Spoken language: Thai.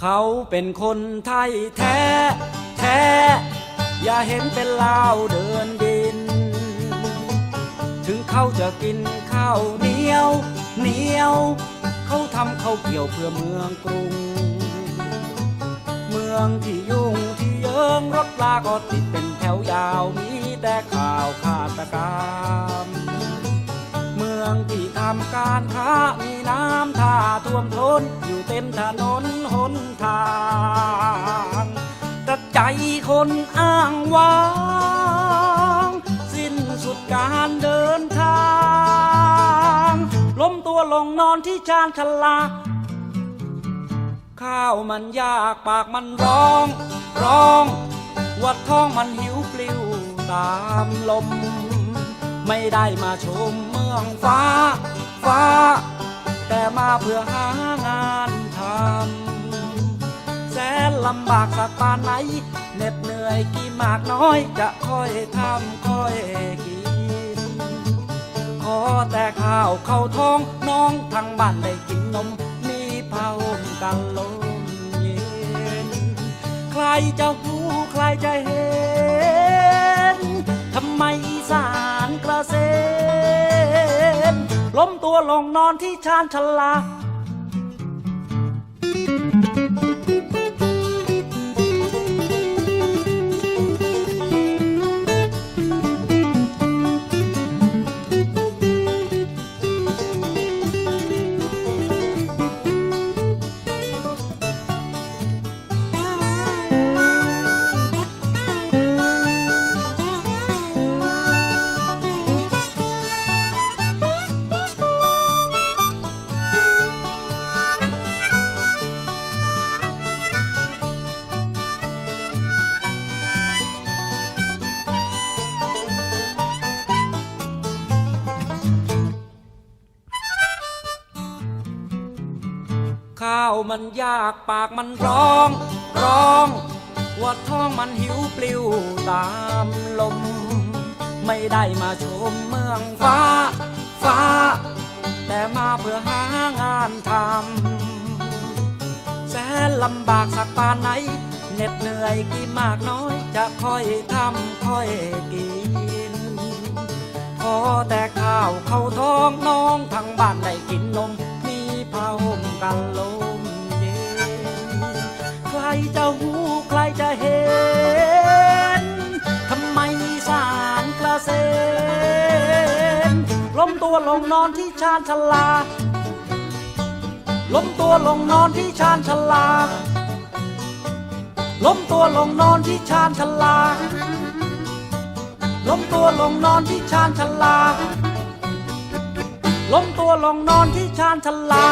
เขาเป็นคนไทยแท้ แท้ อย่าเห็นเป็นลาวเดินดิน ถึงเขาจะกินข้าวเหนียว เหนียว เขาทำข้าวเกี่ยวเพื่อเมืองกรุง เมืองที่ยุ่งที่เยิงรถลาก็ติดเป็นแถวยาวมีแต่ข่าวฆาตกรรม เมืองที่ทำการค้ามี น้ำท่าท่วมท้นอยู่เต็มถนนหนทางแต่ใจคนอ้างว้าง สิ้นสุดการเดินทาง ล้มตัวลงนอนที่ชานชลา ข้าวมันยากปากมันร้อง ร้อง วัดท้องมันหิวปลิวตามลม ไม่ได้มาชมเมืองฟ้า เพื่อหางานทำแสนลำบากสักปานไหนเหน็ดเหนื่อยกี่มากน้อยจะค่อยทำค่อยกิน ขอแต่ข้าวเข้าท้องน้องทางบ้านได้กินนมมีผ้าห่มกันลมเย็น ใครจะหูใครจะเห็น ลงนอนที่ชานชลา ข้าวมันยากปากมันร้อง ร้อง ว่าท้องมันหิวปลิวตามลม ไม่ได้มาชมเมืองฟ้า ฟ้า แต่มาเพื่อหางานทำแสนลำบากสักปานไหนเหน็ดเหนื่อยกี่มากน้อย จะค่อยทำค่อยกิน ขอแต่ข้าวเข้าท้องน้องทางบ้านได้กินนมมีผ้าห่ม กันลมเย็น ใครจะหูใครจะเห็น ทำไมอีสานกระเซ็นล้มตัวลงนอนที่ชานชาลา ล้มตัวลงนอนที่ชานชาลา ล้มตัวลงนอนที่ชานชาลา ล้มตัวลงนอนที่ชานชาลาล้มตัวลงนอนที่ชานชาลา